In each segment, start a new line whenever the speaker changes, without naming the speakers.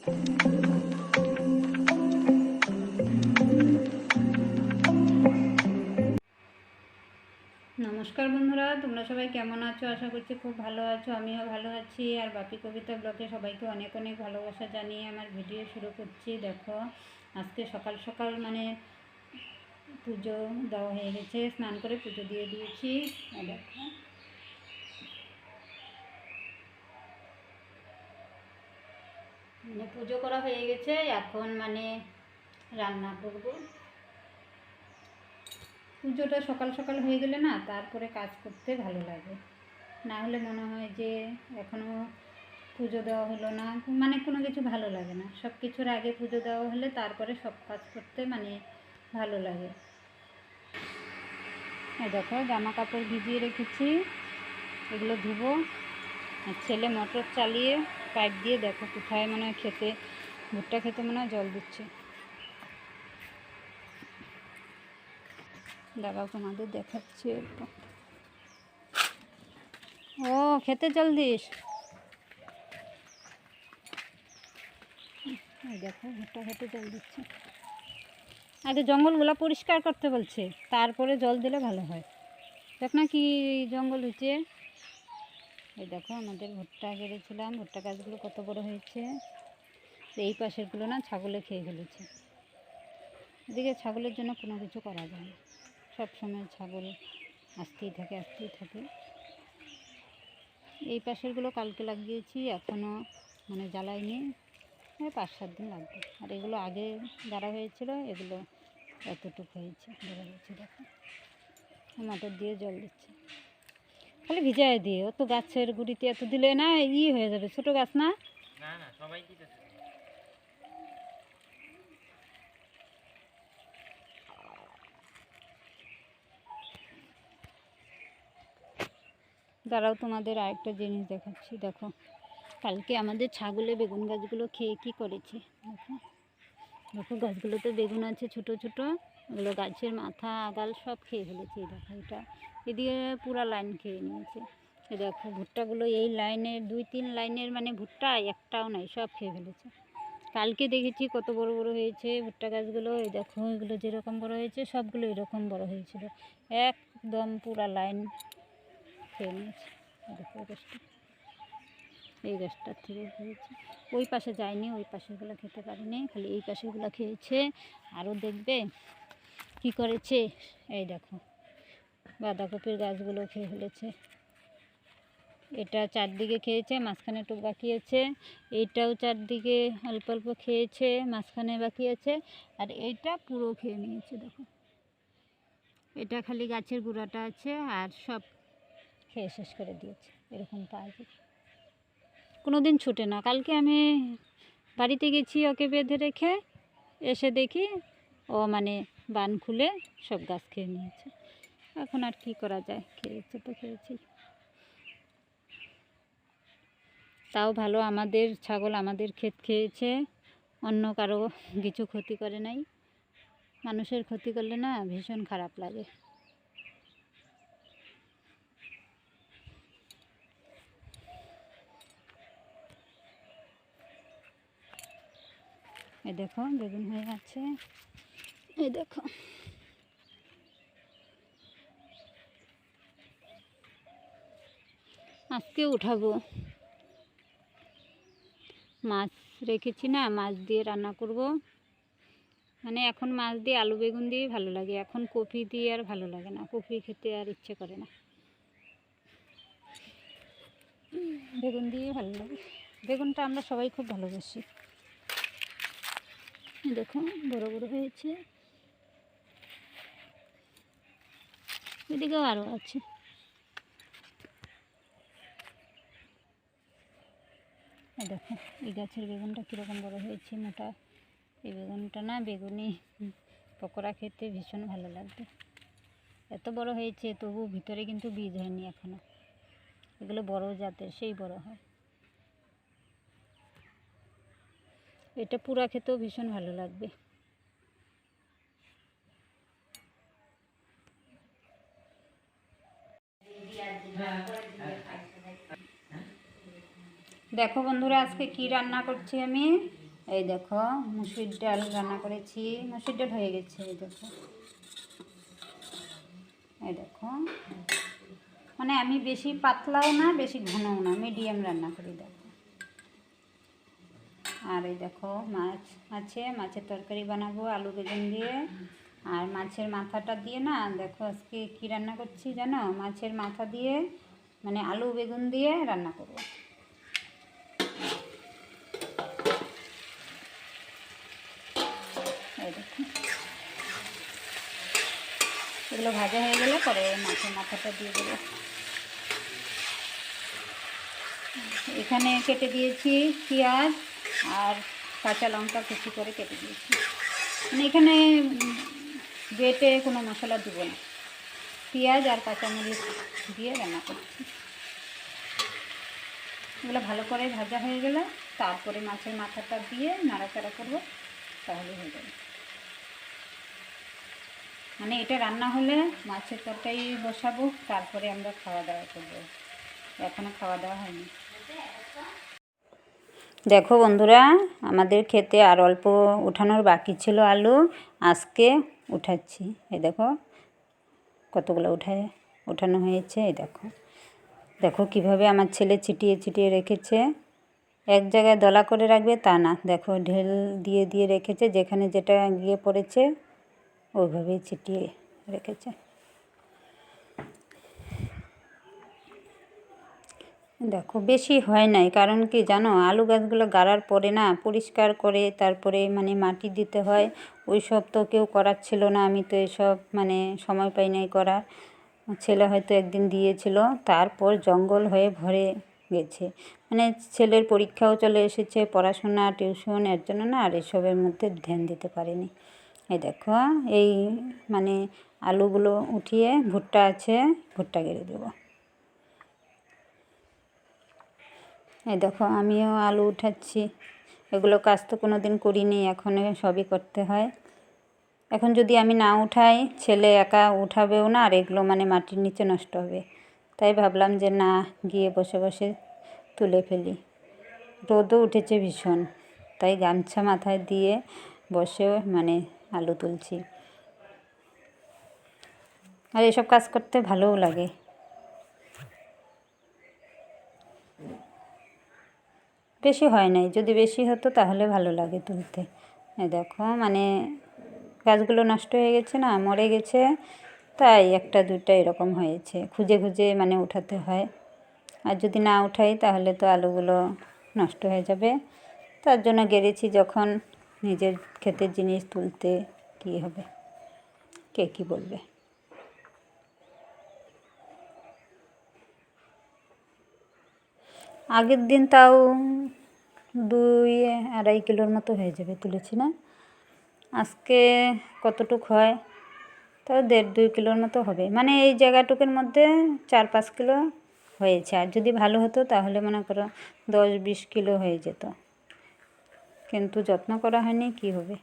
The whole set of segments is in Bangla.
নমস্কার বন্ধুরা, তোমরা সবাই কেমন আছো? আশা করছি খুব ভালো আছো, আমিও ভালো আছি। আর বাপি কবিতা ব্লগে সবাইকে অনেক অনেক ভালোবাসা জানিয়ে আমার ভিডিও শুরু করছি। দেখো, আজকে সকাল সকাল মানে পুজো দেওয়া হয়ে গেছে, স্নান করে পুজো দিয়ে দিয়েছি। দেখো মানে পুজো করা হয়ে গেছে, এখন মানে রান্না করব। পুজোটা সকাল সকাল হয়ে গেলে না তারপরে কাজ করতে ভালো লাগে। না হলে মনে হয় যে এখনও পুজো দেওয়া হলো না মানে কোনো কিছু ভালো লাগে না। সব কিছুর আগে পুজো দেওয়া হলে তারপরে সব কাজ করতে মানে ভালো লাগে। দেখো, জামা কাপড় ভিজিয়ে রেখেছি, এগুলো ধুবো। ছেলে মোটর চালিয়ে পাইপ দিয়ে দেখো কোথায় মনে হয় খেতে, ভুট্টা খেতে মনে হয় জল দিচ্ছে। দাঁড়াও তোমাদের দেখাচ্ছি ও, খেতে জল দিস? দেখো, ভুট্টা খেতে জল দিচ্ছে। আগে জঙ্গলগুলো পরিষ্কার করতে বলছে, তারপরে জল দিলে ভালো হয়। দেখ না কি জঙ্গল হয়েছে এই দেখো আমাদের ভুট্টা কেড়েছিলাম ভুট্টা গাছগুলো কত বড় হয়েছে। এই পাশেরগুলো না ছাগলে খেয়ে ফেলেছে। এদিকে ছাগলের জন্য কোনো কিছু করা যায় না। সব সময় ছাগল আসতেই থাকে আসতেই থাকে। এই পাশেরগুলো কালকে লাগিয়েছি এখনও মানে জ্বালাইনি এই পাঁচ সাত দিন লাগবে। আর এগুলো আগে যারা হয়েছিল, এগুলো এতটুকু হয়েছে। দেখো। মোটর দিয়ে জল দিচ্ছে। খালি ভিজায় দিয়ে অত গাছের গুড়িতে এত দিলে না ই হয়ে যাবে। ছোটো গাছ না? দাঁড়াও তোমাদের আরেকটা জিনিস দেখাচ্ছি। দেখো কালকে আমাদের ছাগলে বেগুন গাছগুলো খেয়ে কি করেছে? দেখো দেখো গাছগুলোতে বেগুন আছে ছোট ছোট। এগুলো গাছের মাথা আগাল সব খেয়ে ফেলেছে। এই দেখো এটা এদিকে পুরা লাইন খেয়ে নিয়েছে। দেখো, ভুট্টাগুলো এই লাইনের, দুই তিন লাইনের মানে ভুট্টা একটাও নাই, সব খেয়ে ফেলেছে। কালকে দেখেছি কত বড় বড় হয়েছে ভুট্টা গাছগুলো। এই দেখো, এগুলো যেরকম বড় হয়েছে, সবগুলো এরকম বড় হয়েছিল। একদম পুরা লাইন খেয়ে নিয়েছে। দেখো গাছটা। এই গাছটার থেকে হয়েছে। ওই পাশে যায়নি, ওই পাশেগুলো খেতে পারিনি, খালি এই পাশেগুলো খেয়েছে। আরও দেখবে কি করেছে। এই দেখো। বাঁধাকপির গাছগুলো খেয়ে ফেলেছে। এটা চারদিকে খেয়েছে, মাঝখানে একটু বাকি আছে। এইটাও চারদিকে অল্প অল্প খেয়েছে, মাঝখানে বাকি আছে। আর এইটা পুরো খেয়ে নিয়েছে, দেখো। এটা খালি গাছের গুঁড়াটা আছে আর সব খেয়ে শেষ করে দিয়েছে, এরকম পাওয়া যায়। কোনো দিন ছুটে না। কালকে আমি বাড়িতে গেছি ওকে বেঁধে রেখে, এসে দেখি ও মানে বান খুলে সব গাছ খেয়ে নিয়েছে। এখন আর কি করা যায়? খেয়েছে তো খেয়েছি। তাও ভালো, আমাদের ছাগল আমাদের ক্ষেত খেয়েছে। অন্য কারও কিছু ক্ষতি করে নাই। মানুষের ক্ষতি করলে না ভীষণ খারাপ লাগে। এই দেখো, বেগুন হয়ে আছে এই দেখো। আজকে উঠাবো। মাছ রেখেছি না, মাছ দিয়ে রান্না করব। মানে এখন মাছ দিয়ে আলু বেগুন দিয়ে ভালো লাগে, এখন কপি দিয়ে আর ভালো লাগে না, কপি খেতে আর ইচ্ছে করে না। বেগুন দিয়ে ভালো লাগে, বেগুনটা আমরা সবাই খুব ভালোবাসি। দেখো বড় বড় হয়েছে। এদিকেও আরও আছে। দেখো, এই গাছের বেগুনটা কীরকম বড় হয়েছে মোটা। এই বেগুনটা না, বেগুনি পকোড়া খেতে ভীষণ ভালো লাগবে। এত বড় হয়েছে, তবু ভিতরে কিন্তু বীজ হয়নি এখনও এগুলো বড় জাতের, সেই বড় হয়। এটা পুরা খেতেও ভীষণ ভালো লাগবে। দেখো বন্ধুরা, আজকে কি রান্না করছি আমি? এই দেখো, মুসুর ডাল রান্না করেছি। মুসুর ডাল হয়ে গেছে, এই দেখো। এই দেখো। মানে আমি বেশি পাতলাও না, বেশি ঘনও না, মিডিয়াম রান্না করি, দেখো। আর এই দেখো, মাছ আছে, মাছের তরকারি বানাবো, আলু বেগুন দিয়ে। আর মাছের মাথাটা দিয়ে না, দেখো আজকে কী রান্না করছি জানো? মাছের মাথা দিয়ে মানে আলু বেগুন দিয়ে রান্না করব এই দেখো এগুলো ভাজা হয়ে গেলে পরে মাছের মাথাটা দিয়ে দেবো। এখানে কেটে দিয়েছি পেঁয়াজ আর কাঁচা লঙ্কা কুচি করে কেটে দিয়েছি। মানে এখানে বেটে কোনো মশলা দেবো না। পেঁয়াজ আর কাঁচামরিচ দিয়ে রান্না করছি। এগুলো ভালো করে ভাজা হয়ে গেলে তারপরে মাছের মাথাটা দিয়ে নাড়াচাড়া করব, তাহলে হয়ে যাবে। মানে এটা রান্না হলে মাছের তরকারি বসাবো, তারপরে আমরা খাওয়া দাওয়া করব। এখনও খাওয়া দাওয়া হয়নি। দেখো বন্ধুরা, আমাদের খেতে আর অল্প উঠানোর বাকি ছিল আলু, আজকে উঠাচ্ছি। এই দেখো, কতগুলো উঠায় উঠানো হয়েছে, এই দেখো। দেখো কীভাবে আমার ছেলে চিটিয়ে চিটিয়ে রেখেছে। এক জায়গায় দলা করে রাখবে তা না। দেখো ঢেল দিয়ে দিয়ে রেখেছে, যেখানে যেটা গিয়ে পড়েছে ওইভাবেই চিটিয়ে রেখেছে। দেখো, বেশি হয় নাই, কারণ কি জানো, আলু গাছগুলো গাড়ার পরে না, পরিষ্কার করে তারপরে মানে মাটি দিতে হয়। ওই সব তো কেউ করার ছিল না, আমি তো এসব মানে সময় পাই নাই করার। ছেলে হয়তো একদিন দিয়েছিল, তারপর জঙ্গল হয়ে ভরে গেছে। মানে ছেলের পরীক্ষাও চলে এসেছে, পড়াশোনা, টিউশন, এর জন্য না আর এসবের মধ্যে ধ্যান দিতে পারিনি। এই দেখো, এই মানে আলুগুলো উঠিয়ে ভুট্টা আছে, ভুট্টা গেড়ে দেবো। এই দেখো, আমিও আলু উঠাচ্ছি। এগুলো কাজ তো কোনো দিন করিনি, এখন সবই করতে হয়। এখন যদি আমি না উঠাই, ছেলে একা উঠাবেও না, আর এগুলো মানে মাটির নিচে নষ্ট হবে। তাই ভাবলাম যে না, গিয়ে বসে বসে তুলে ফেলি। রোদও উঠেছে ভীষণ। তাই গামছা মাথায় দিয়ে বসে মানে আলু তুলছি। আর এসব কাজ করতে ভালোও লাগে। বেশি হয় নাই, যদি বেশি হতো তাহলে ভালো লাগে তুলতে। দেখো মানে গাছগুলো নষ্ট হয়ে গেছে না, মরে গেছে, তাই একটা দুইটা এরকম হয়েছে। খুঁজে খুঁজে মানে উঠাতে হয়। আর যদি না উঠাই তাহলে তো আলুগুলো নষ্ট হয়ে যাবে। তার জন্য গেড়েছি যখন নিজের ক্ষেতের জিনিস তুলতে কী হবে? কে কী বলবে? আগের দিন তাও দুই আড়াই কিলোর মতো হয়ে যাবে তুলেছি না। আজকে কতটুক হয়? তাও দেড় দুই কিলোর মতো হবে। মানে এই জায়গাটুকের মধ্যে চার পাঁচ কিলো হয়েছে। আর যদি ভালো হতো তাহলে মনে করো দশ বিশ কিলো হয়ে যেত। কিন্তু যত্ন করা হয়নি, কি হবে?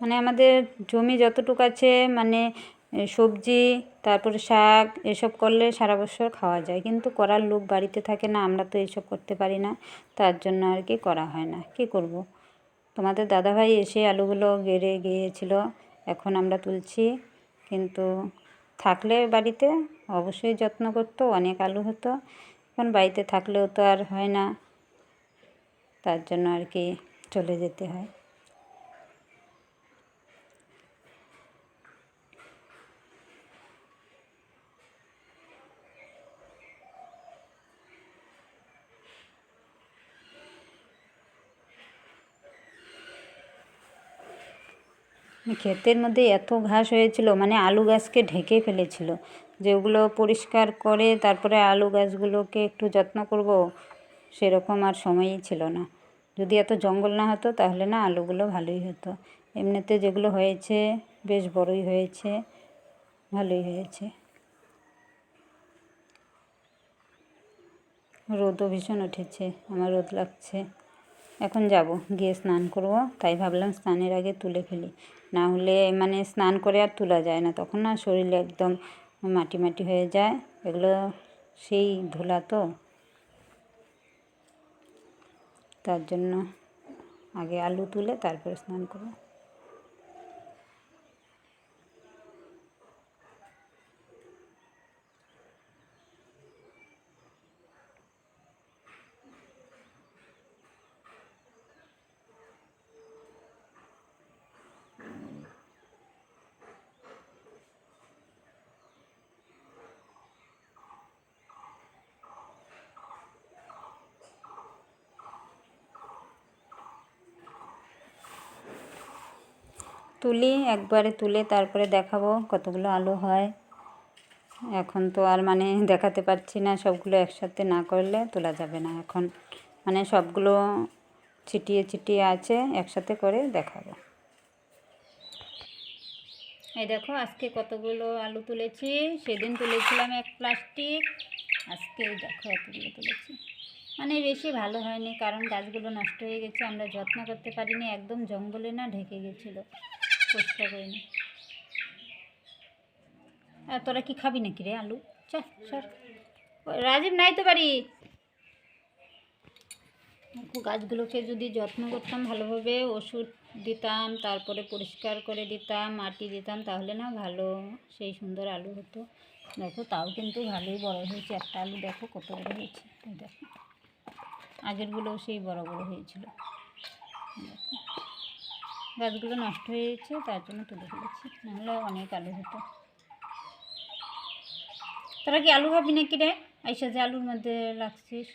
মানে আমাদের জমি যতটুকু আছে মানে সবজি, তারপরে শাক, এসব করলে সারা বছর খাওয়া যায়। কিন্তু করার লোক বাড়িতে থাকে না, আমরা তো এইসব করতে পারি না। তার জন্য আর কি করা হয় না। কি করব? তোমাদের দাদাভাই এসে আলুগুলো গেড়ে গিয়েছিল, এখন আমরা তুলছি। কিন্তু থাকলে বাড়িতে অবশ্যই যত্ন করতো, অনেক আলু হতো। এখন বাড়িতে থাকলেও তো আর হয় না, তার জন্য আর কি চলে যেতে হয়। ক্ষেতের মধ্যে এত ঘাস হয়েছিল মানে আলু গাছকে ঢেকে ফেলেছিল যেগুলো পরিষ্কার করে তারপরে আলু গাছগুলোকে একটু যত্ন করব, সেরকম আর সময়ই ছিল না। যদি এত জঙ্গল না হতো, তাহলে না আলুগুলো ভালোই হতো। এমনিতে যেগুলো হয়েছে, বেশ বড়ই হয়েছে, ভালোই হয়েছে। রোদও ভীষণ উঠেছে, আমার রোদ লাগছে। এখন যাব, গিয়ে স্নান করব। তাই ভাবলাম স্নানের আগে তুলে ফেলি। না হলে মানে স্নান করে আর তোলা যায় না। তখন না শরীরে একদম মাটি মাটি হয়ে যায়। এগুলো সেই ধুলা তো। তার জন্য আগে আলু তুলে তারপরে স্নান করব। তুলি, একবারে তুলে তারপরে দেখাবো কতগুলো আলু হয়। এখন তো আর মানে দেখাতে পারছি না, সবগুলো একসাথে না করলে তোলা যাবে না। এখন মানে সবগুলো ছিটিয়ে ছিটিয়ে আছে, একসাথে করে দেখাবো। এই দেখো, আজকে কতগুলো আলু তুলেছি। সেদিন তুলেছিলাম এক প্লাস্টিক, আজকে দেখো এতগুলো তুলেছি। মানে বেশি ভালো হয়নি, কারণ গাছগুলো নষ্ট হয়ে গেছে, আমরা যত্ন করতে পারিনি, একদম জঙ্গলে না ঢেকে গেছিল। পরিষ্কার করিনি আর তোরা কি খাবি নাকি রে আলু? চল সর রাজীব নাই তো দেখো গাছগুলোকে যদি যত্ন করতাম, ভালোভাবে ওষুধ দিতাম, তারপরে পরিষ্কার করে দিতাম, মাটি দিতাম, তাহলে না ভালো সেই সুন্দর আলু হতো। দেখো, তাও কিন্তু ভালোই বড় হয়েছে। একটা আলু দেখো কত বড় হয়েছে। দেখো। আগেরগুলোও সেই বড় বড় হয়েছিল। দেখো গাছগুলো নষ্ট হয়ে গেছে, তার জন্য তুলে ফেলেছি। নাহলে অনেক আলু হতো। তোরা কি আলু খাবি নাকি রে? আইসা যে আলুর মধ্যে লাগছিস